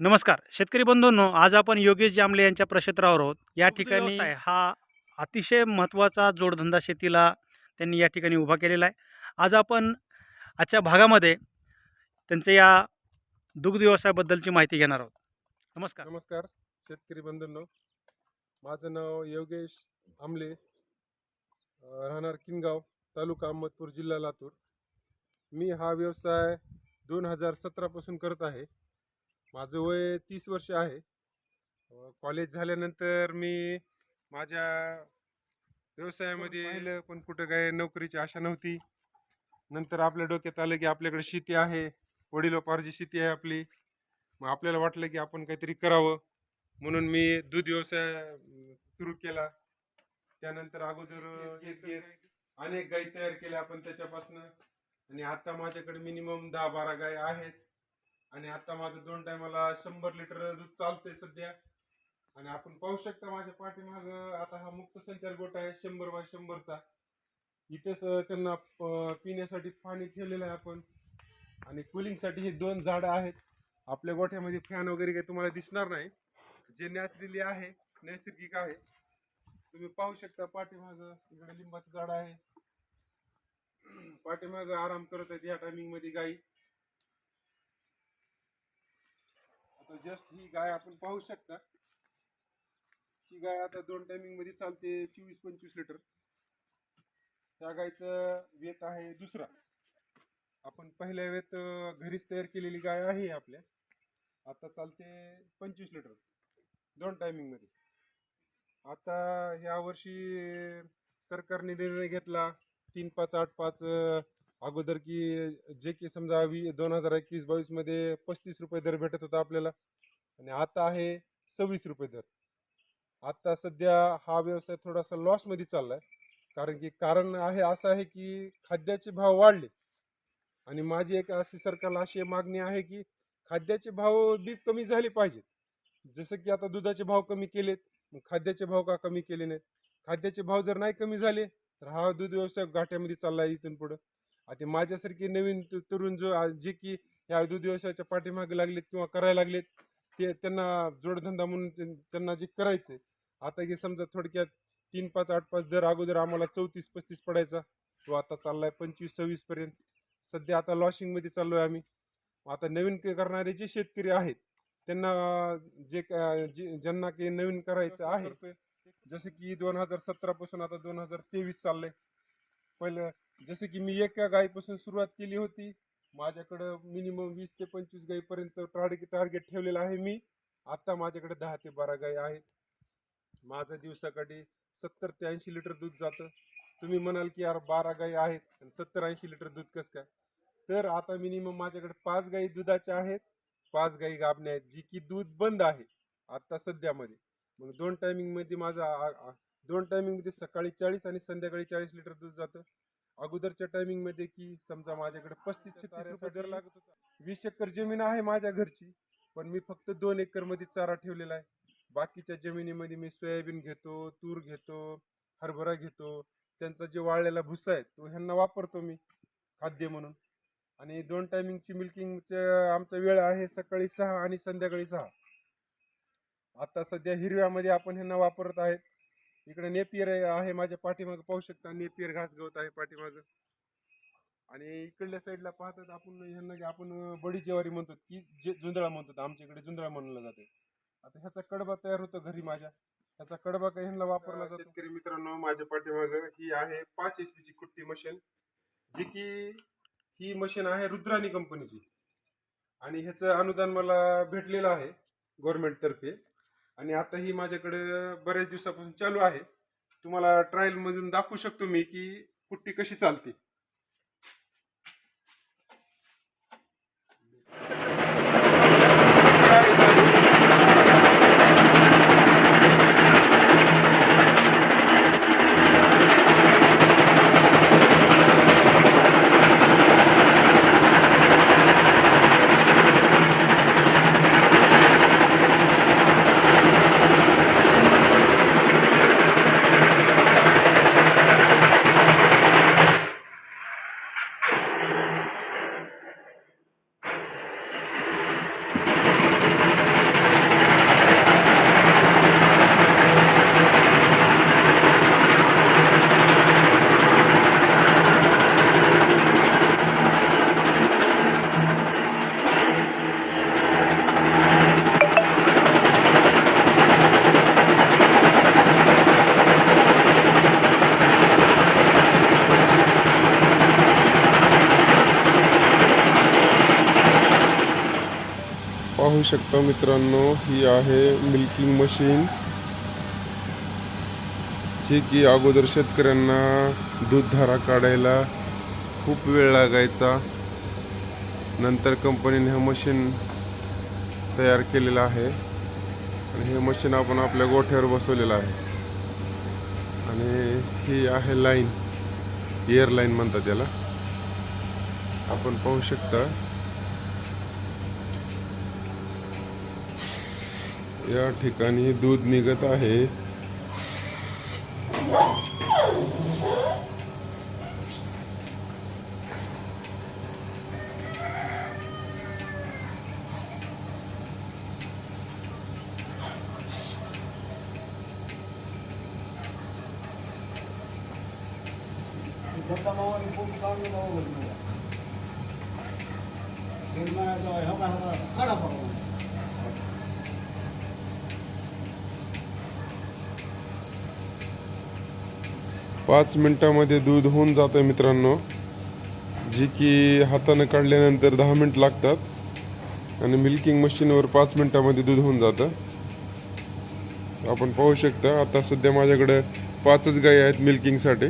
नमस्कार. शेतकरी बंधूंनो आज आपण योगेश जांभळे यांच्या प्रक्षेत्रावर आहोत. या ठिकाणी हा अतिशय महत्त्वाचा जोडधंदा शेतीला त्यांनी या ठिकाणी उभा केलेला आहे. आज आपण आजच्या भागामध्ये त्यांच्या या दुग्ध व्यवसायाबद्दलची माहिती घेणार आहोत. नमस्कार. नमस्कार शेतकरी बंधूंनो. माझं नाव योगेश आमले राहणार किनगाव तालुका अहमदपूर जिल्हा लातूर. मी हा व्यवसाय दोन हजार सतरापासून करत आहे. माझं वय तीस वर्ष आहे. कॉलेज झाल्यानंतर मी माझ्या व्यवसायामध्ये पाहिलं? पण कुठं काय नोकरीची आशा नव्हती. नंतर आपल्या डोक्यात आलं की आपल्याकडे शेती आहे. वडिलोपार्जी शेती आहे आपली. मग आपल्याला वाटलं की आपण काहीतरी करावं. म्हणून मी दूध व्यवसाय सुरू केला. त्यानंतर अगोदर अनेक गायी तयार केल्या आपण त्याच्यापासून. आणि आता माझ्याकडे मिनिमम दहा बारा गाय आहेत. आणि आता माझं दोन टायमाला शंभर लिटर दूध चालतंय सध्या. आणि आपण पाहू शकता माझ्या पाठीमाग आता हा मुक्त संचार गोटा आहे शंभर बाय शंभरचा. इथेच त्यांना पिण्यासाठी पाणी ठेवलेलं आहे आपण. आणि कुलिंगसाठी हे दोन झाडं आहेत. आपल्या गोठ्यामध्ये फॅन वगैरे काही तुम्हाला दिसणार नाही. जे नॅचरली आहे नैसर्गिक आहे. तुम्ही पाहू शकता पाठीमाग इकडे लिंबाचं झाड आहे. पाठीमाग आराम करत आहेत या टायमिंगमध्ये गाई. तर जस्ट ही गाय आपण पाहू शकता. ही गाय आता दोन टायमिंगमध्ये चालते चोवीस पंचवीस लिटर त्या गायचं वेत आहे दुसरा. आपण पहिल्या वेत घरीच तयार केलेली गाय आहे आपल्या. आता चालते पंचवीस लिटर दोन टायमिंगमध्ये आता ह्यावर्षी सरकारने निर्णय घेतला तीन पाच आठ पाच अगोदर की जे की समजा वी दोन हजार एकवीस बावीसमध्ये पस्तीस रुपये दर भेटत होता आपल्याला. आणि आता आहे सव्वीस रुपये दर. आत्ता सध्या हा व्यवसाय थोडासा लॉसमध्ये चालला आहे कारण की कारण आहे असं आहे की खाद्याचे भाव वाढले. आणि माझी एक अशी सरकारला अशी मागणी आहे की खाद्याचे भाव बी कमी झाले पाहिजेत. जसं की आता दुधाचे भाव कमी केलेत मग खाद्याचे भाव का कमी केले नाहीत? खाद्याचे भाव जर नाही कमी झाले तर हा दूध व्यवसाय घाट्यामध्ये चालला आहे इथून पुढं. आता माझ्यासारखे नवीन तरुण जो जे की ह्या दूध व्यवसायाच्या पाठीमागे लागलेत किंवा करायला लागलेत ते त्यांना जोडधंदा म्हणून त्यां- त्यांना जे करायचं आता की समजा थोडक्यात तीन पाच आठ पाच दर अगोदर आम्हाला चौतीस पस्तीस पडायचा. तो आता चाललाय पंचवीस सव्वीस पर्यंत. सध्या आता लॉशिंगमध्ये चाललो आहे आम्ही. आता नवीन करणारे जे शेतकरी आहेत त्यांना जे ज्यांना काही नवीन करायचं आहे जसं की दोन हजार सतरा पासून आता दोन हजार तेवीस चाललंय. पहिलं जसं की मी एका गायीपासून सुरुवात केली होती. माझ्याकडं मिनिमम वीस ते पंचवीस गायीपर्यंत टार्गेट टार्गेट ठेवलेलं आहे मी. आत्ता माझ्याकडे दहा ते बारा गायी आहेत. माझं दिवसाकडे सत्तर ते ऐंशी लिटर दूध जातं. तुम्ही म्हणाल की यार बारा गायी आहेत आणि सत्तर ऐंशी लिटर दूध कसं काय? तर आता मिनिमम माझ्याकडे पाच गायी दुधाच्या आहेत. पाच गायी गाभण्या आहेत जी की दूध बंद आहे. आत्ता सध्यामध्ये. मग दोन टायमिंगमध्ये माझा दोन टायमिंगमध्ये सकाळी चाळीस आणि संध्याकाळी चाळीस लिटर दूध जातं. अगोदरच्या टायमिंगमध्ये की समजा माझ्याकडे पस्तीस छत्तीस रुपये दर लागत होता. वीस एकर जमीन आहे माझ्या घरची पण मी फक्त दोन एकरमध्ये चारा ठेवलेला आहे. बाकीच्या जमिनीमध्ये मी सोयाबीन घेतो तूर घेतो हरभरा घेतो. त्यांचा जे वाळलेला भुसा आहे तो ह्यांना वापरतो मी खाद्य म्हणून. आणि दोन टायमिंगची मिल्किंगचं आमचा वेळ आहे सकाळी सहा आणि संध्याकाळी सहा. आता सध्या हिरव्यामध्ये आपण ह्यांना वापरत आहेत. इकडे नेपियर आहे माझ्या पाठीमागं पाहू शकता नेपियर घास गवत आहे पाठीमागं. आणि इकडल्या साईडला पाहतात आपण ह्यांना की आपण बडी ज्वारी म्हणतो की जे जुंदळा म्हणतो आमच्या इकडे जुंदळा म्हणलं जाते. आता ह्याचा कडबा तयार होतो घरी माझ्या. ह्याचा कडबा काही ह्यांना वापरला जातो. शेतकरी मित्रांनो माझ्या पाठीमागं ही आहे पाच एच पीची कुट्टी मशीन जी की ही मशीन आहे रुद्राणी कंपनीची. आणि ह्याचं अनुदान मला भेटलेलं आहे गव्हर्नमेंटतर्फे आणि आता ही माझ्याकडे बऱ्याच दिवसापासून चालू आहे. तुम्हाला ट्रायलमधून दाखवू शकतो मी की कुट्टी कशी चालते. पाहू शकता मित्रांनो ही आहे मिल्किंग मशीन जी की अगोदर शेतकऱ्यांना दूधधारा काढायला खूप वेळ लागायचा. नंतर कंपनीने हे मशीन तयार केलेलं आहे. आणि हे मशीन आपण आपल्या गोठ्यावर बसवलेलं आहे. आणि ही आहे लाईन एअरलाईन म्हणतात त्याला आपण पाहू शकता. या ठिकाणी दूध निघत आहे. पाच मिनटामध्ये दूध होऊन जातं मित्रांनो. जी की हातानं काढल्यानंतर दहा मिनट लागतात. आणि मिल्किंग मशीनवर पाच मिनटामध्ये दूध होऊन जातं. आपण पाहू शकता आता सध्या माझ्याकडं पाचच गाई आहेत मिल्किंगसाठी